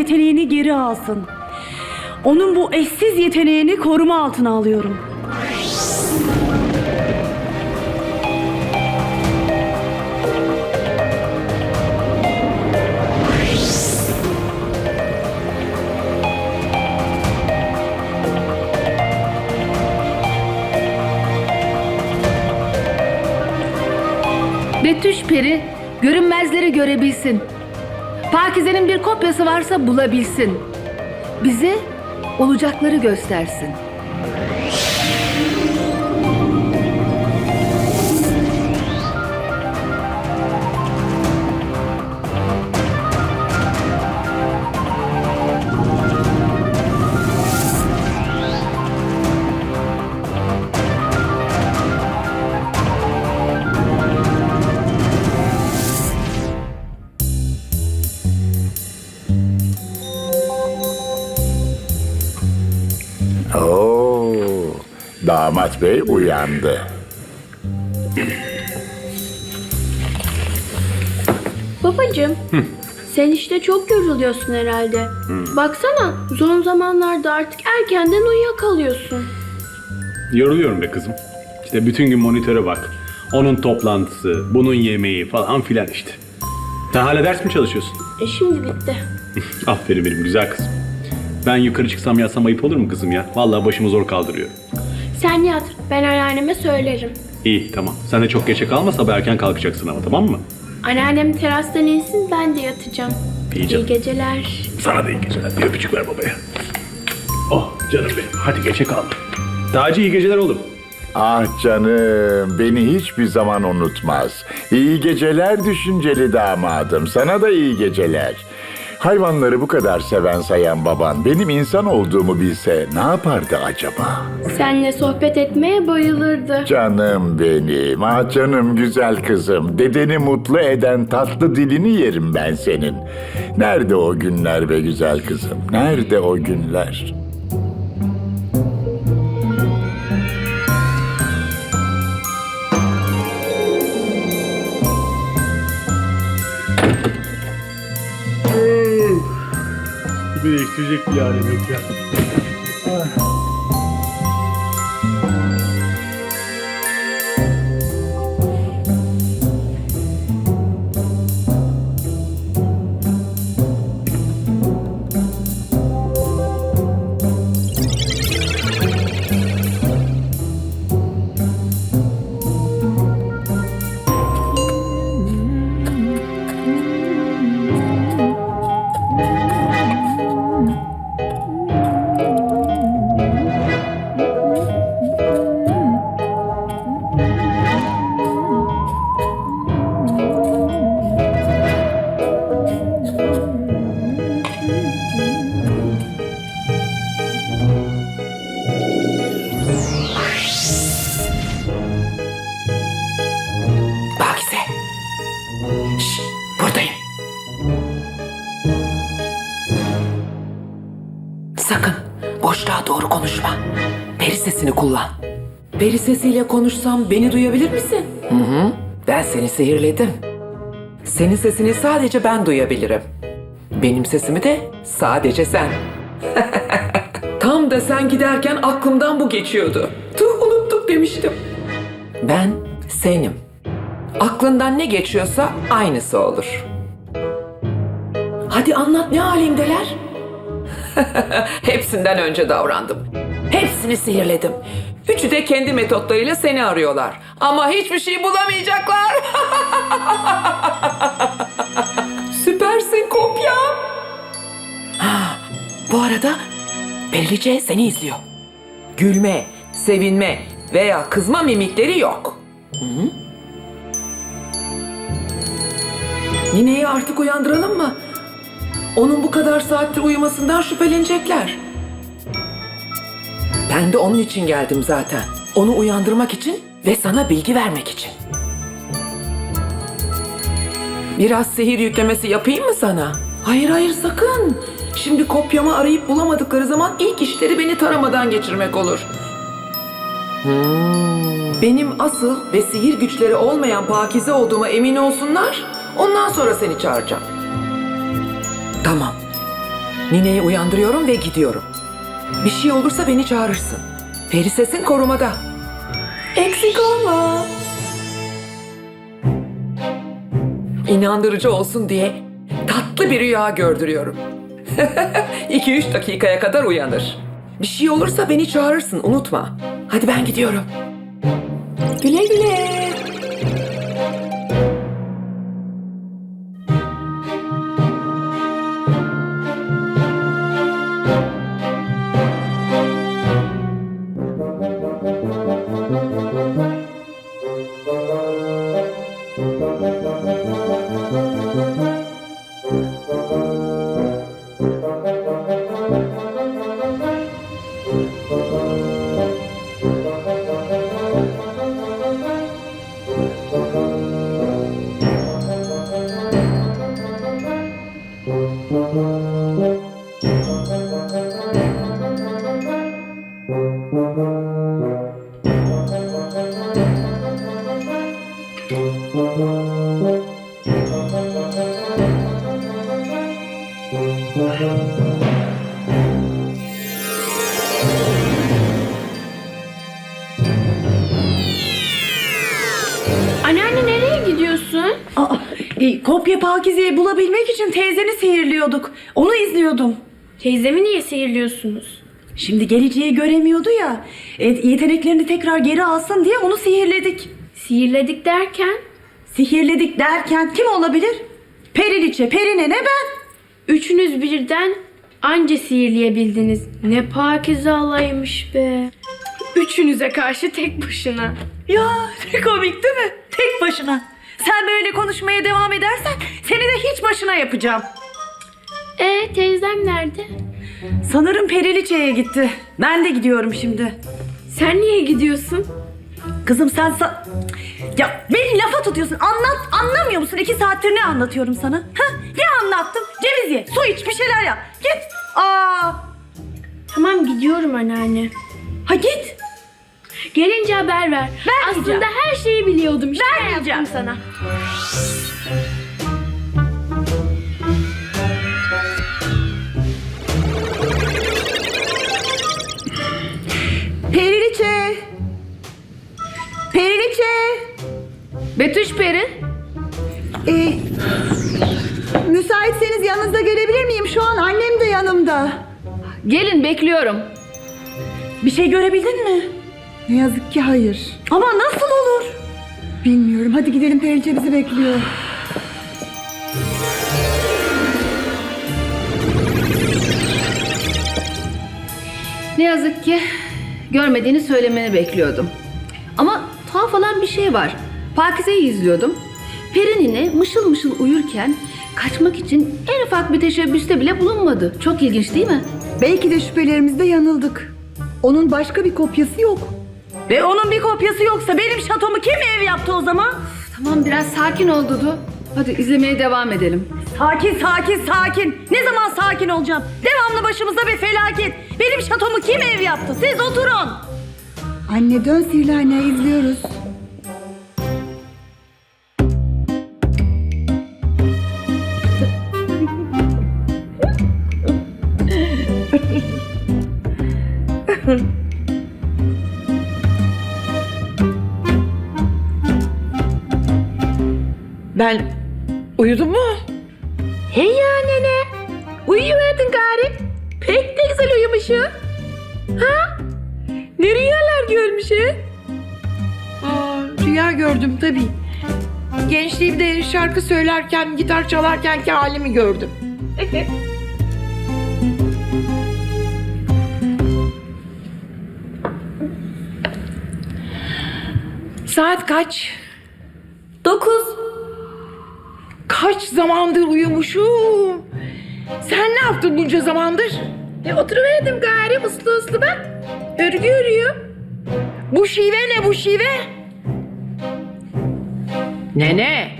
yeteneğini geri alsın. Onun bu eşsiz yeteneğini koruma altına alıyorum. Betüş Peri görünmezleri görebilsin. Pakize'nin bir kopyası varsa bulabilsin. Bize olacakları göstersin. Damat bey uyandı. Babacım, sen işte çok yoruluyorsun herhalde. Baksana, son zamanlarda artık erkenden uyuyakalıyorsun. Yoruluyorum be kızım. İşte bütün gün monitöre bak. Onun toplantısı, bunun yemeği falan filan işte. Sen hala ders mi çalışıyorsun? E şimdi bitti. Aferin benim güzel kızım. Ben yukarı çıksam yatsam ayıp olur mu kızım ya? Vallahi başımı zor kaldırıyor. Sen yat, ben anneanneme söylerim. İyi tamam. Sen de çok geçe kalma sabah erken kalkacaksın ama tamam mı? Anneannem terastan insin, ben de yatacağım. İyi canım. İyi geceler. Sana da iyi geceler. Bir öpücük ver babaya. Oh canım benim. Hadi geçe kalma. Taci iyi geceler oğlum. Ah canım, beni hiçbir zaman unutmaz. İyi geceler düşünceli damadım. Sana da iyi geceler. Hayvanları bu kadar seven sayan baban benim insan olduğumu bilse ne yapardı acaba? Seninle sohbet etmeye bayılırdı. Canım benim, ah canım güzel kızım. Dedeni mutlu eden tatlı dilini yerim ben senin. Nerede o günler be güzel kızım? Nerede o günler? Değiştirecek bir halim yok ya. Pakize. Doğru konuşma. Peri sesini kullan. Peri sesiyle konuşsam beni duyabilir misin? Hı hı. Ben seni sihirledim. Senin sesini sadece ben duyabilirim. Benim sesimi de sadece sen. Tam da sen giderken aklımdan bu geçiyordu. Tuh unuttuk demiştim. Ben senim. Aklından ne geçiyorsa aynısı olur. Hadi anlat ne halindeler? Hepsinden önce davrandım. Hepsini sihirledim. Üçü de kendi metotlarıyla seni arıyorlar. Ama hiçbir şey bulamayacaklar. Süpersin kopya. Ha, bu arada Periliçe seni izliyor. Gülme, sevinme veya kızma mimikleri yok. Nineyi artık uyandıralım mı? Onun bu kadar saattir uyumasından şüphelenecekler. Ben de onun için geldim zaten. Onu uyandırmak için ve sana bilgi vermek için. Biraz sihir yüklemesi yapayım mı sana? Hayır hayır sakın. Şimdi kopyamı arayıp bulamadıkları zaman ilk işleri beni taramadan geçirmek olur. Benim asıl ve sihir güçleri olmayan Pakize olduğuma emin olsunlar. Ondan sonra seni çağıracağım. Tamam. Nineyi uyandırıyorum ve gidiyorum. Bir şey olursa beni çağırırsın. Peri sesin korumada. Eksik olma. İnandırıcı olsun diye tatlı bir rüya gördürüyorum. 2-3 dakikaya kadar uyanır. Bir şey olursa beni çağırırsın unutma. Hadi ben gidiyorum. Güle güle. Anneanne nereye gidiyorsun? Aa, e, kopya Pakize'yi bulabilmek için teyzeni sihirliyorduk. Onu izliyordum. Teyzemi niye sihirliyorsunuz? Şimdi geleceği göremiyordu ya. E, yeteneklerini tekrar geri alsın diye onu sihirledik. Sihirledik derken? Sihirledik derken kim olabilir? Periliçe, Perinene ben. Üçünüz birden anca sihirleyebildiniz. Ne pakize alaymış be. Üçünüze karşı tek başına. Ya ne komik değil mi? Tek başına. Sen böyle konuşmaya devam edersen seni de hiç başına yapacağım. E teyzem nerede? Sanırım Periliçe'ye gitti. Ben de gidiyorum şimdi. Sen niye gidiyorsun? Kızım sen sa- Ya beni lafa tutuyorsun. Anlat, anlamıyor musun? İki saattir ne anlatıyorum sana? Ha? Ne anlattım? Ceviz ye, su iç, bir şeyler yap. Git. Aa, Tamam gidiyorum anneanne. ha git. Gelince haber ver. Aslında her şeyi biliyordum. İşte ben yaptım sana. Periliçe. Periliçe. Betüş Peri. Ee, müsaitseniz yanınıza gelebilir miyim? Şu an annem de yanımda. Gelin bekliyorum. Bir şey görebildin mi? Ne yazık ki hayır. Ama nasıl olur? Bilmiyorum. Hadi gidelim Periçe bizi bekliyor. Ne yazık ki görmediğini söylemeni bekliyordum. Ama tuhaf olan bir şey var. Pakize'yi izliyordum. Perinine mışıl mışıl uyurken kaçmak için en ufak bir teşebbüste bile bulunmadı. Çok ilginç değil mi? Belki de şüphelerimizde yanıldık. Onun başka bir kopyası yok. Ve onun bir kopyası yoksa benim şatomu kim ev yaptı o zaman? Tamam biraz sakin ol Dudu. Hadi izlemeye devam edelim. Sakin sakin sakin. Ne zaman sakin olacağım? Devamlı başımıza bir felaket. Benim şatomu kim ev yaptı? Siz oturun. Anne dön sihirli anne izliyoruz. Ben uyudum mu? Hey ya nene. Uyuyuverdin gari. Pek de güzel uyumuşsun. Ha? Ne rüyalar görmüşsün? Aa, rüya gördüm tabii. Gençliğimde şarkı söylerken, gitar çalarken ki halimi gördüm. Saat kaç? Kaç zamandır uyumuşum. Sen ne yaptın bunca zamandır? E oturuverdim gari uslu uslu bak. Örgü örüyor. Bu şive ne bu şive? Ne ne?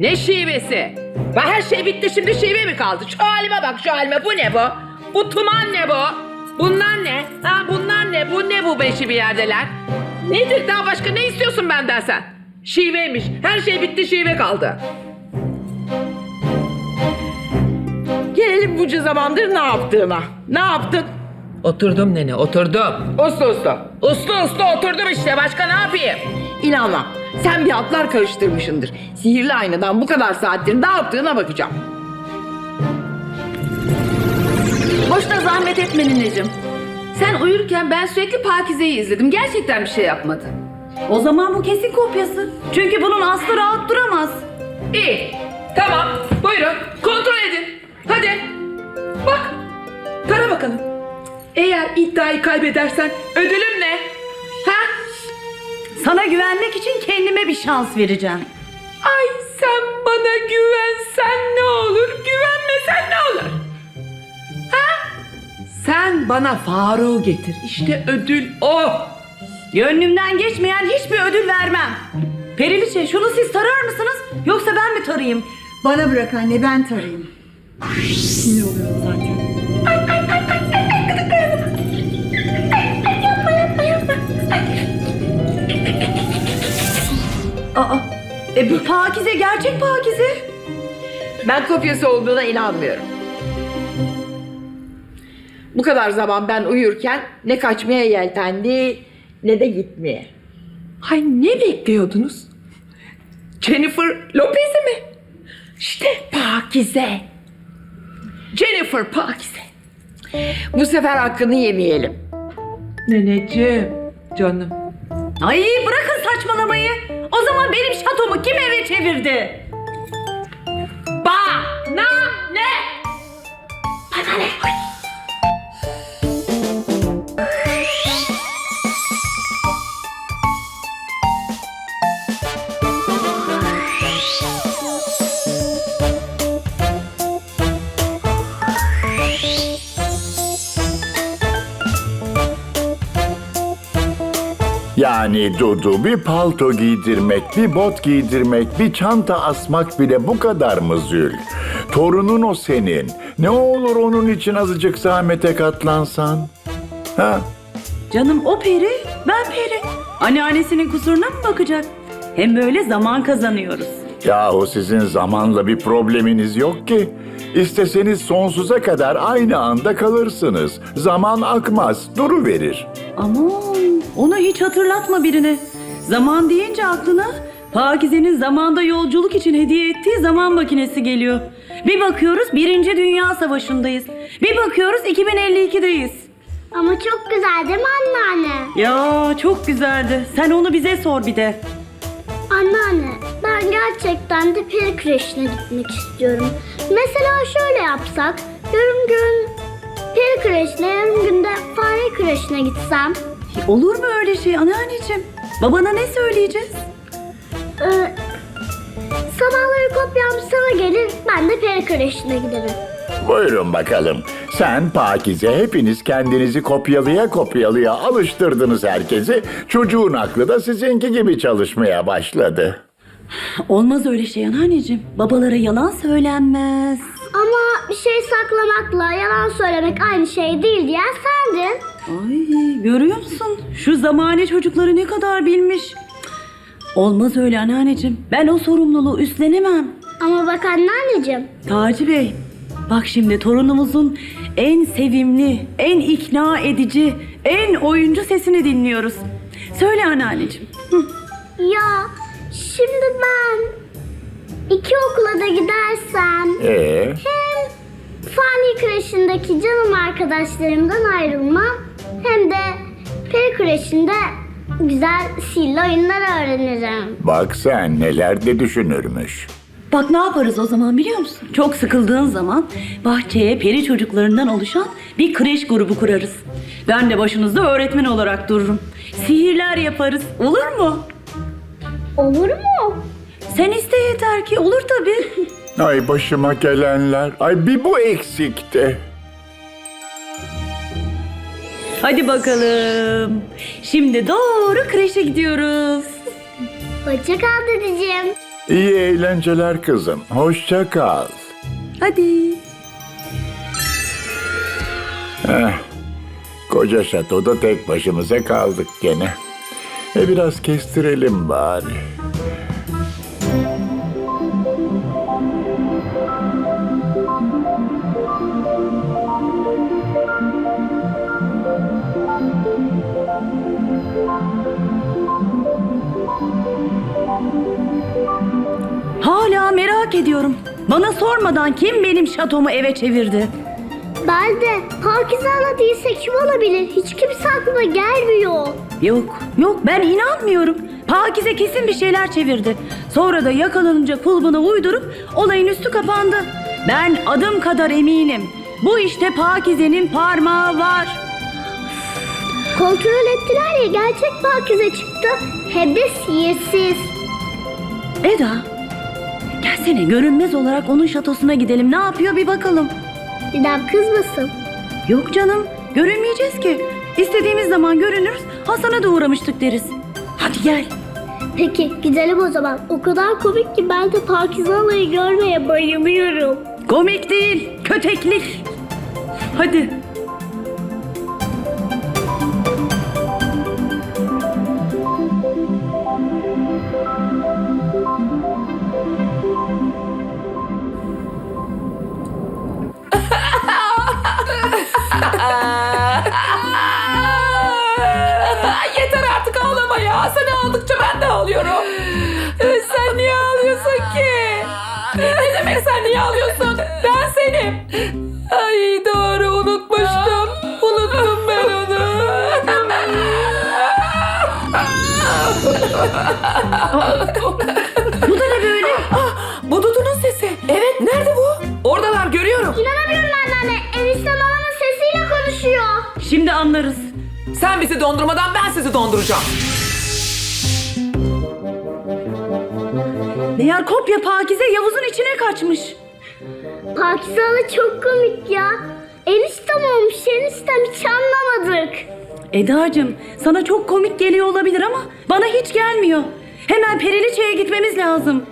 Ne şivesi? Bak her şey bitti şimdi şive mi kaldı? Şu halime bak şu halime bu ne bu? Bu tuman ne bu? Bunlar ne? Ha bunlar ne? Bu ne bu beşi bir yerdeler? Nedir daha başka ne istiyorsun benden sen? Şiveymiş. Her şey bitti şive kaldı. Bunca zamandır ne yaptığına. Ne yaptın? Oturdum nene oturdum. Uslu uslu. Uslu uslu oturdum işte. Başka ne yapayım? İnanmam. Sen bir hatlar karıştırmışındır. Sihirli aynadan bu kadar saattir ne yaptığına bakacağım. Boşuna zahmet etme nineciğim. Sen uyurken ben sürekli Pakize'yi izledim. Gerçekten bir şey yapmadı. O zaman bu kesin kopyası. Çünkü bunun aslı rahat duramaz. İyi. Tamam. Buyurun. Kontrol edin. Hadi. Bak. Tara bakalım. Eğer iddiayı kaybedersen ödülüm ne? Ha? Sana güvenmek için kendime bir şans vereceğim. Ay sen bana güvensen ne olur, güvenmesen ne olur? Ha? Sen bana Faruk'u getir. İşte ödül o. Gönlümden geçmeyen hiçbir ödül vermem. Periliçe şunu siz tarar mısınız? Yoksa ben mi tarayayım? Bana bırak anne ben tarayayım. Sinir oluyorum Aa, e bu Pakize gerçek Pakize. Ben kopyası olduğuna inanmıyorum. Bu kadar zaman ben uyurken ne kaçmaya yeltendi ne de gitmeye. Hay ne bekliyordunuz? Jennifer Lopez'i mi? İşte Pakize. Jennifer Pakize. Bu sefer hakkını yemeyelim. Neneciğim, canım. Ay bırakın saçmalamayı. O zaman benim şatomu kim eve çevirdi? Ba, na, ne? Bana ne? Ay. Yani Dudu bir palto giydirmek, bir bot giydirmek, bir çanta asmak bile bu kadar mı zül? Torunun o senin. Ne olur onun için azıcık zahmete katlansan. Ha? Canım o peri, ben peri. Anneannesinin kusuruna mı bakacak? Hem böyle zaman kazanıyoruz. Yahu sizin zamanla bir probleminiz yok ki. İsteseniz sonsuza kadar aynı anda kalırsınız. Zaman akmaz, duru verir. Aman onu hiç hatırlatma birine. Zaman deyince aklına Pakize'nin zamanda yolculuk için hediye ettiği zaman makinesi geliyor. Bir bakıyoruz Birinci Dünya Savaşı'ndayız. Bir bakıyoruz 2052'deyiz. Ama çok güzel değil mi anneanne? Ya çok güzeldi. Sen onu bize sor bir de. Anneanne ben gerçekten de peri kreşine gitmek istiyorum. Mesela şöyle yapsak. Yarım gün peri kreşine yarım günde fare kreşine gitsem. Olur mu öyle şey anneanneciğim? Babana ne söyleyeceğiz? Ee, sabahları kopyam sana gelir ben de peri kreşine giderim. Buyurun bakalım. Sen Pakize hepiniz kendinizi kopyalıya kopyalıya alıştırdınız herkesi. Çocuğun aklı da sizinki gibi çalışmaya başladı. Olmaz öyle şey anneanneciğim. Babalara yalan söylenmez. Ama bir şey saklamakla yalan söylemek aynı şey değil diyen sendin. Ay görüyor musun? Şu zamane çocukları ne kadar bilmiş. Olmaz öyle anneanneciğim. Ben o sorumluluğu üstlenemem. Ama bak anneanneciğim Taci Bey, bak şimdi torunumuzun en sevimli, en ikna edici, en oyuncu sesini dinliyoruz. Söyle anneanneciğim. ya şimdi ben iki okula da gidersem Ee, Hem fani kreşindeki canım arkadaşlarımdan ayrılmam hem de peri kreşinde güzel sihirli oyunlar öğrenirim. bak sen neler de düşünürmüş. Bak ne yaparız o zaman biliyor musun? Çok sıkıldığın zaman bahçeye peri çocuklarından oluşan bir kreş grubu kurarız. Ben de başınızda öğretmen olarak dururum. Sihirler yaparız. Olur mu? Olur mu? Sen iste yeter ki. Olur tabii. Ay başıma gelenler. Ay bir bu eksikti. Hadi bakalım. Şimdi doğru kreşe gidiyoruz. Hoşça kal dedeciğim. İyi eğlenceler kızım. Hoşça kal. Hadi. Eh, koca şatoda tek başımıza kaldık gene. E biraz kestirelim bari. Bana sormadan kim benim şatomu eve çevirdi? Ben de Pakize Ana değilse kim olabilir? Hiç kimse aklıma gelmiyor. Yok, yok ben inanmıyorum. Pakize kesin bir şeyler çevirdi. Sonra da yakalanınca kulbuna uydurup olayın üstü kapandı. Ben adım kadar eminim. Bu işte Pakize'nin parmağı var. Kontrol ettiler ya gerçek Pakize çıktı. Hem de sihirsiz. Eda, gelsene görünmez olarak onun şatosuna gidelim. Ne yapıyor bir bakalım. Dedem kızmasın. Yok canım, görünmeyeceğiz ki. İstediğimiz zaman görünürüz, Hasan'a da uğramıştık deriz. Hadi gel. Peki gidelim o zaman. O kadar komik ki ben de Pakize görmeye bayılıyorum. Komik değil, köteklik. Hadi. Bu da ne böyle? Ah, bu Dudu'nun sesi. Evet nerede bu? Oradalar görüyorum. İnanamıyorum anneanne. Eniştem babamın sesiyle konuşuyor. Şimdi anlarız. Sen bizi dondurmadan ben sizi donduracağım. Meğer kopya Pakize Yavuz'un içine kaçmış. Pakize Ana çok komik ya. Eniştem olmuş eniştem hiç anlamadık. Eda'cığım sana çok komik geliyor olabilir ama bana hiç gelmiyor. Hemen Periliçe'ye gitmemiz lazım.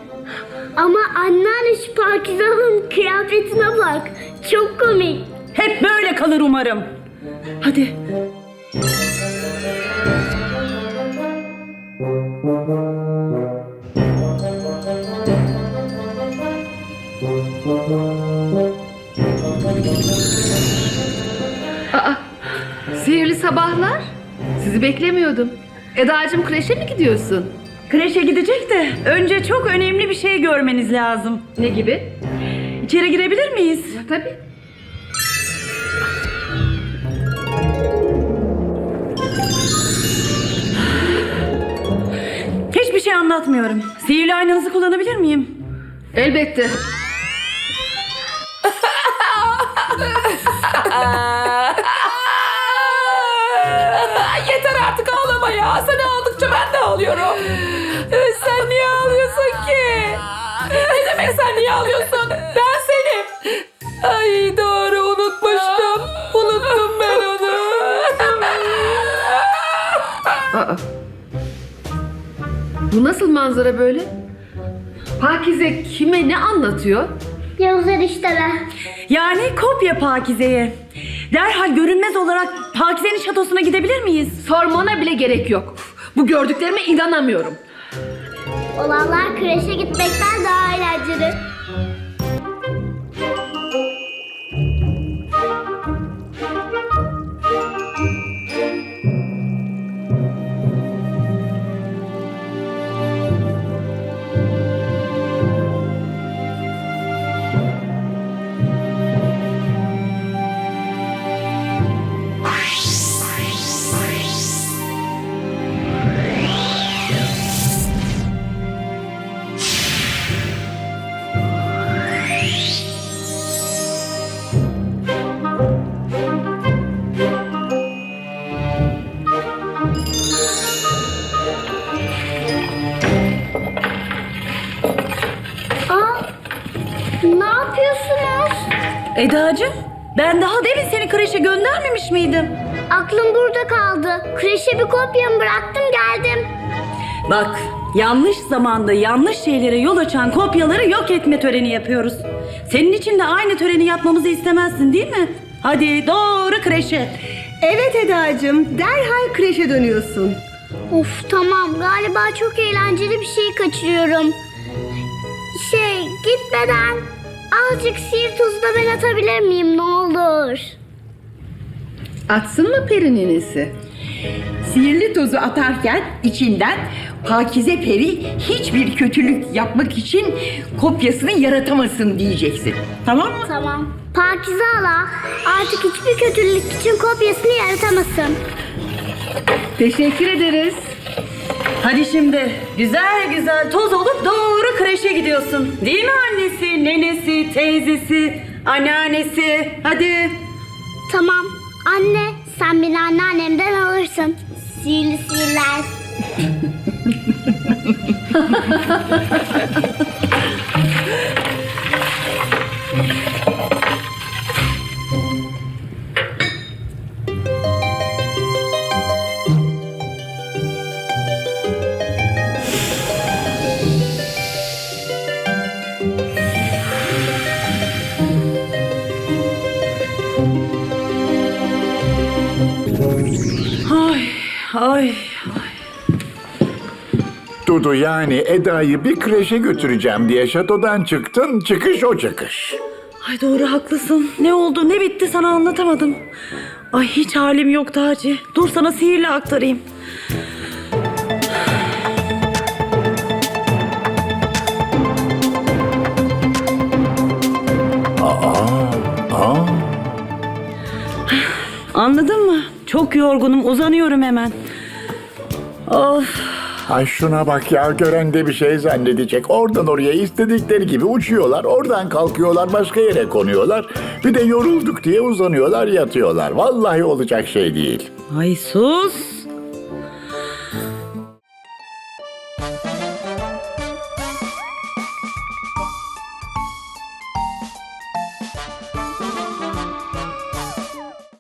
Ama anneanne şu Pakize Ana'nın kıyafetine bak. Çok komik. Hep böyle kalır umarım. Hadi. Sihirli sabahlar. Sizi beklemiyordum. Eda'cığım kreşe mi gidiyorsun? Kreşe gidecek de önce çok önemli bir şey görmeniz lazım. Ne gibi? İçeri girebilir miyiz? Tabii. Hiçbir şey anlatmıyorum. Sihirli aynanızı kullanabilir miyim? Elbette. Yeter artık ağlama ya. Sen ağladıkça ben de ağlıyorum. Sen niye ağlıyorsun ki? Ne demek sen niye ağlıyorsun? Ben senim. Ay doğru unutmuştum. Unuttum ben onu. Bu nasıl manzara böyle? Pakize kime ne anlatıyor? Yavuz enişteme. Yani kopya Pakize'ye. Derhal görünmez olarak Pakize'nin şatosuna gidebilir miyiz? Sormana bile gerek yok. Bu gördüklerime inanamıyorum. Olanlar kreşe gitmekten daha eğlenceli. Ben daha demin seni kreşe göndermemiş miydim? Aklım burada kaldı. Kreşe bir kopyamı bıraktım geldim. Bak yanlış zamanda yanlış şeylere yol açan kopyaları yok etme töreni yapıyoruz. Senin için de aynı töreni yapmamızı istemezsin değil mi? Hadi doğru kreşe. Evet Eda'cığım derhal kreşe dönüyorsun. Of tamam galiba çok eğlenceli bir şey kaçırıyorum. Şey gitmeden azıcık sihir tuzu da ben atabilir miyim ne olur? Atsın mı peri ninesi? Sihirli tozu atarken içinden Pakize Peri hiçbir kötülük yapmak için kopyasını yaratamasın diyeceksin. Tamam mı? Tamam. Pakize hala artık hiçbir kötülük için kopyasını yaratamasın. Teşekkür ederiz. Hadi şimdi güzel güzel toz olup doğru kreşe gidiyorsun. Değil mi annesi, nenesi, teyzesi, anneannesi? Hadi. Tamam. Anne sen beni anneannemden alırsın. Sihirli sihirler. Yani Eda'yı bir kreşe götüreceğim diye şatodan çıktın, çıkış o çıkış. Ay doğru haklısın. Ne oldu ne bitti sana anlatamadım. Ay hiç halim yok Taci. Dur sana sihirle aktarayım. Aa, Anladın mı? Çok yorgunum uzanıyorum hemen. Of. Ay şuna bak ya gören de bir şey zannedecek. Oradan oraya istedikleri gibi uçuyorlar. Oradan kalkıyorlar başka yere konuyorlar. Bir de yorulduk diye uzanıyorlar yatıyorlar. Vallahi olacak şey değil. Ay sus.